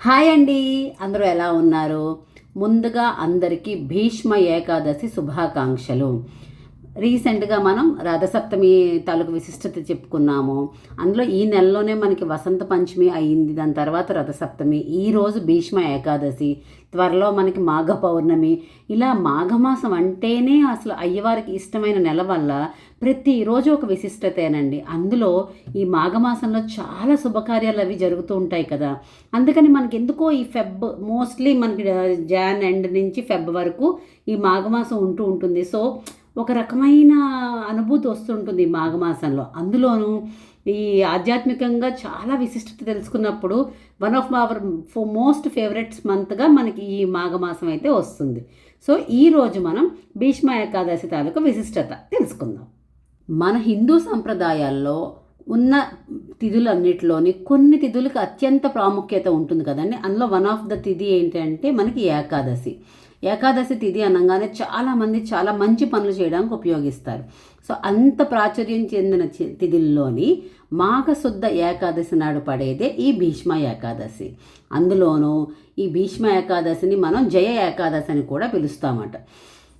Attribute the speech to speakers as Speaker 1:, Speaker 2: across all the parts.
Speaker 1: Hi అండి. అందరూ ఎలా ఉన్నారు? ముందుగా అందరికీ భీష్మ ఏకాదశి శుభాకాంక్షలు. రీసెంట్గా మనం రథసప్తమి తాలూకు విశిష్టత చెప్పుకున్నాము. అందులో ఈ నెలలోనే మనకి వసంత పంచమి అయింది. దాని తర్వాత రథసప్తమి. ఈ రోజు భీష్మ ఏకాదశి. త్వరలో మనకి మాఘ పౌర్ణమి. ఇలా మాఘమాసం అంటేనే అసలు అయ్యవారికి ఇష్టమైన నెల వల్ల ప్రతిరోజు ఒక విశిష్టతేనండి. అందులో ఈ మాఘమాసంలో చాలా శుభకార్యాలు అవి జరుగుతూ ఉంటాయి కదా. అందుకని మనకి ఎందుకో ఈ ఫెబ్ మోస్ట్లీ మనకి జాన్ ఎండ్ నుంచి ఫెబ్ వరకు ఈ మాఘమాసం ఉంటూ ఉంటుంది. సో ఒక రకమైన అనుభూతి వస్తుంటుంది మాఘమాసంలో. అందులోనూ ఈ ఆధ్యాత్మికంగా చాలా విశిష్టత తెలుసుకున్నప్పుడు one of our most favourites మంత్గా మనకి ఈ మాఘమాసం అయితే వస్తుంది. సో ఈరోజు మనం భీష్మ ఏకాదశి తాలూకా విశిష్టత తెలుసుకుందాం. మన హిందూ సంప్రదాయాల్లో ఉన్న తిథులన్నిటిలోని కొన్ని తిథులకు అత్యంత ప్రాముఖ్యత ఉంటుంది కదండి. అందులో వన్ ఆఫ్ ద తిథి ఏంటంటే మనకి ఏకాదశి. ఏకాదశి తిథి అనగానే చాలామంది చాలా మంచి పనులు చేయడానికి ఉపయోగిస్తారు. సో అంత ప్రాచుర్యం చెందిన తిథుల్లోని మాఘశుద్ధ ఏకాదశి నాడు పడేదే ఈ భీష్మ ఏకాదశి. అందులోనూ ఈ భీష్మ ఏకాదశిని మనం జయ ఏకాదశి అని కూడా పిలుస్తామట.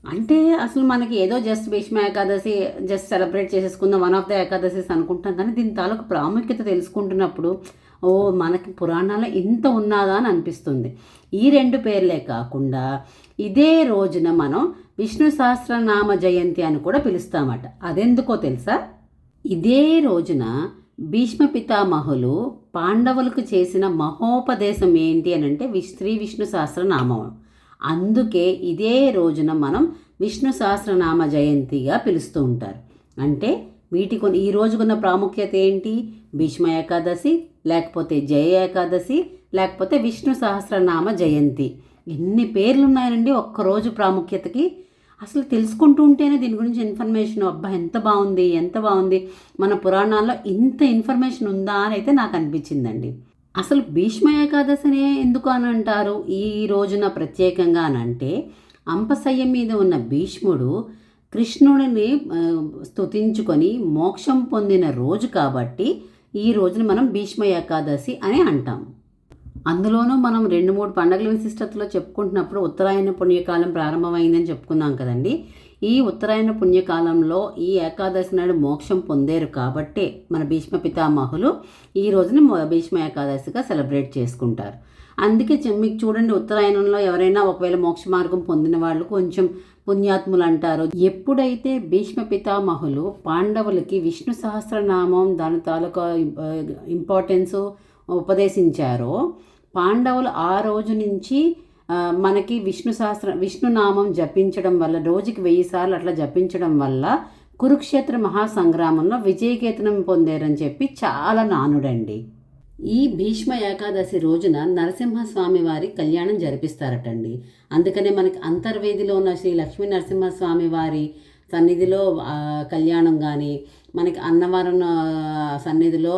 Speaker 1: అంటే అసలు మనకి ఏదో just Bhishma Ekadashi just celebrate చేసేసుకుందాం వన్ ఆఫ్ ద ఏకాదశిస్ అనుకుంటాం కానీ దీని తాలూకు ప్రాముఖ్యత తెలుసుకుంటున్నప్పుడు ఓ మనకి పురాణాల్లో ఇంత ఉన్నదా అని అనిపిస్తుంది. ఈ రెండు పేర్లే కాకుండా ఇదే రోజున మనం విష్ణు సహస్రనామ జయంతి అని కూడా పిలుస్తామట. అదెందుకో తెలుసా? ఇదే రోజున భీష్మ పితామహులు పాండవులకు చేసిన మహోపదేశం ఏంటి అని అంటే శ్రీ విష్ణు సహస్రనామం. అందుకే ఇదే రోజున మనం విష్ణు సహస్రనామ జయంతిగా పిలుస్తూ ఉంటారు. అంటే వీటి కొన్ని ఈ రోజుకున్న ప్రాముఖ్యత ఏంటి? భీష్మ ఏకాదశి లేకపోతే జయ ఏకాదశి లేకపోతే విష్ణు సహస్రనామ జయంతి. ఎన్ని పేర్లు ఉన్నాయండి ఒక్కరోజు ప్రాముఖ్యతకి. అసలు తెలుసుకుంటూ ఉంటేనే దీని గురించి ఇన్ఫర్మేషన్ అబ్బా ఎంత బాగుంది ఎంత బాగుంది. మన పురాణాల్లో ఇంత ఇన్ఫర్మేషన్ ఉందా అని అయితే నాకు అనిపించిందండి. అసలు భీష్మ ఏకాదశినే ఎందుకు అని అంటారు ఈ రోజున ప్రత్యేకంగా అని అంటే అంపశయ్య మీద ఉన్న భీష్ముడు కృష్ణుడిని స్తుతించుకొని మోక్షం పొందిన రోజు కాబట్టి ఈ రోజున మనం భీష్మ ఏకాదశి అని అంటాం. అందులోనూ మనం రెండు మూడు పండగల విశిష్టతలో చెప్పుకుంటున్నప్పుడు ఉత్తరాయణ పుణ్యకాలం ప్రారంభమైందని చెప్పుకున్నాం కదండి. ఈ ఉత్తరాయణ పుణ్యకాలంలో ఈ ఏకాదశి నాడు మోక్షం పొందారు కాబట్టే మన భీష్మ పితామహులు ఈ రోజుని భీష్మ ఏకాదశిగా సెలబ్రేట్ చేసుకుంటారు. అందుకే మీకు చూడండి ఉత్తరాయణంలో ఎవరైనా ఒకవేళ మోక్ష మార్గం పొందిన వాళ్ళు కొంచెం పుణ్యాత్ములు అంటారు. ఎప్పుడైతే భీష్మ పితామహులు పాండవులకి విష్ణు సహస్రనామం దాని తాలూకా ఇంపార్టెన్సు ఉపదేశించారో పాండవులు ఆ రోజు నుంచి మనకి విష్ణు సహస్ర విష్ణునామం జపించడం వల్ల రోజుకి వెయ్యి సార్లు అట్లా జపించడం వల్ల కురుక్షేత్ర మహాసంగ్రామంలో విజయకేతనం పొందారని చెప్పి చాలా నానుడండి. ఈ భీష్మ ఏకాదశి రోజున నరసింహస్వామి వారి కళ్యాణం జరిపిస్తారటండి. అందుకనే మనకి అంతర్వేదిలో ఉన్న శ్రీ లక్ష్మీ నరసింహస్వామి వారి సన్నిధిలో కళ్యాణం కానీ మనకి అన్నవరం సన్నిధిలో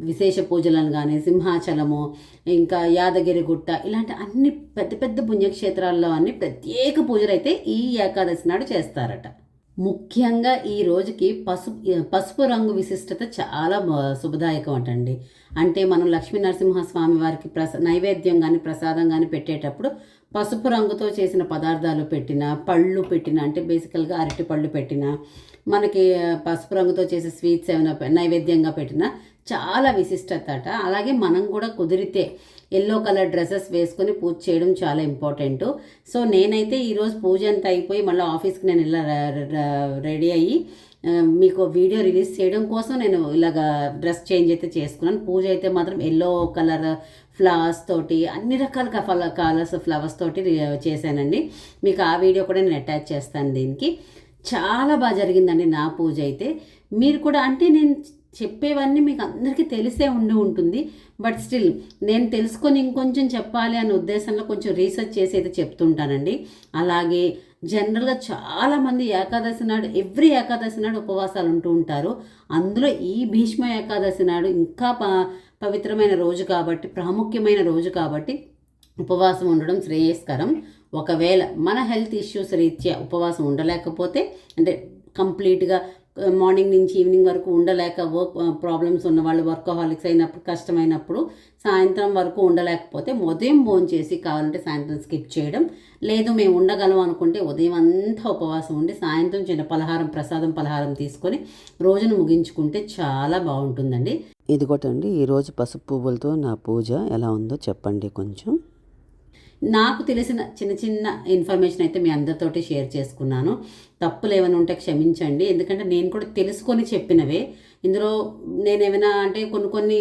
Speaker 1: విశేష పూజలను కానీ సింహాచలము ఇంకా యాదగిరిగుట్ట ఇలాంటి అన్ని పెద్ద పెద్ద పుణ్యక్షేత్రాల్లో అన్ని ప్రత్యేక పూజలు అయితే ఈ ఏకాదశి నాడు చేస్తారట. ముఖ్యంగా ఈ రోజుకి పసుపు పసుపు రంగు విశిష్టత చాలా శుభదాయకం అటండి అంటే మనం లక్ష్మీ నరసింహస్వామి వారికి ప్రస నైవేద్యం కానీ ప్రసాదం కానీ పెట్టేటప్పుడు పసుపు రంగుతో చేసిన పదార్థాలు పెట్టిన పళ్ళు పెట్టిన అంటే బేసికల్గా అరటి పళ్ళు పెట్టిన మనకి పసుపు రంగుతో చేసే స్వీట్స్ ఏమైనా నైవేద్యంగా పెట్టిన చాలా విశిష్టత అలాగే మనం కూడా కుదిరితే ఎల్లో కలర్ డ్రెస్సెస్ వేసుకొని పూజ చేయడం చాలా ఇంపార్టెంట్. సో నేనైతే ఈరోజు పూజ అంతా అయిపోయి మళ్ళీ ఆఫీస్కి నేను ఇలా రెడీ అయ్యి మీకు వీడియో రిలీజ్ చేయడం కోసం నేను ఇలాగ డ్రెస్ చేంజ్ అయితే చేసుకున్నాను. పూజ అయితే మాత్రం ఎల్లో కలర్ ఫ్లవర్స్ తోటి అన్ని రకాల ఫల కలర్స్ ఫ్లవర్స్ తోటి చేశానండి. మీకు ఆ వీడియో కూడా నేను అటాచ్ చేస్తాను దీనికి. చాలా బాగా జరిగిందండి నా పూజ అయితే. మీరు కూడా అంటే నేను చెప్పేవన్నీ మీకు అందరికీ తెలిసే ఉండి ఉంటుంది. బట్ స్టిల్ నేను తెలుసుకొని ఇంకొంచెం చెప్పాలి అనే ఉద్దేశంలో కొంచెం రీసెర్చ్ చేసి అయితే చెప్తుంటానండి. అలాగే జనరల్గా చాలామంది ఏకాదశి నాడు ఎవ్రీ ఏకాదశి నాడు ఉపవాసాలు ఉంటూ ఉంటారు. అందులో ఈ భీష్మ ఏకాదశి నాడు ఇంకా ప పవిత్రమైన రోజు కాబట్టి ప్రాముఖ్యమైన రోజు కాబట్టి ఉపవాసం ఉండడం శ్రేయస్కరం. ఒకవేళ మన హెల్త్ ఇష్యూస్ రీత్యా ఉపవాసం ఉండలేకపోతే అంటే కంప్లీట్గా మార్నింగ్ నుంచి ఈవినింగ్ వరకు ఉండలేక వర్క్ ప్రాబ్లమ్స్ ఉన్న వాళ్ళు వర్కహాలిక్స్ అయినప్పుడు కష్టమైనప్పుడు సాయంత్రం వరకు ఉండలేకపోతే ఉదయం భోజనం చేసి కావాలంటే సాయంత్రం స్కిప్ చేయడం. లేదు మేము ఉండగలం అనుకుంటే ఉదయం అంతా ఉపవాసం ఉండి సాయంత్రం చిన్న పలహారం ప్రసాదం పలహారం తీసుకొని రోజును ముగించుకుంటే చాలా బాగుంటుందండి.
Speaker 2: ఇదిగోటండి ఈరోజు పసుపు పువ్వులతో నా పూజ ఎలా ఉందో చెప్పండి కొంచెం.
Speaker 1: నాకు తెలిసిన చిన్న చిన్న ఇన్ఫర్మేషన్ అయితే మీ అందరితోటి షేర్ చేసుకున్నాను. తప్పులు ఏమైనా ఉంటే క్షమించండి. ఎందుకంటే నేను కూడా తెలుసుకొని చెప్పినవే. ఇందులో నేను ఏమైనా అంటే కొన్ని కొన్ని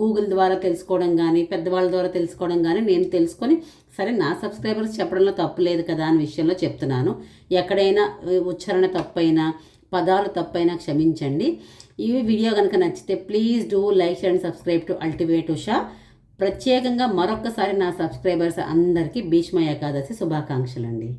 Speaker 1: గూగుల్ ద్వారా తెలుసుకోవడం కానీ పెద్దవాళ్ళ ద్వారా తెలుసుకోవడం కానీ నేను తెలుసుకొని సరే నా సబ్స్క్రైబర్స్ చెప్పడంలో తప్పు లేదు కదా అని విషయంలో చెప్తున్నాను. ఎక్కడైనా ఉచ్చారణ తప్పైనా పదాలు తప్పైనా క్షమించండి. ఈ వీడియో కనుక నచ్చితే please do like and subscribe to అల్టివేట్ Usha ప్రత్యేకంగా మరొక్కసారి నా సబ్స్క్రైబర్స్ అందరికీ భీష్మ ఏకాదశి శుభాకాంక్షలు అండి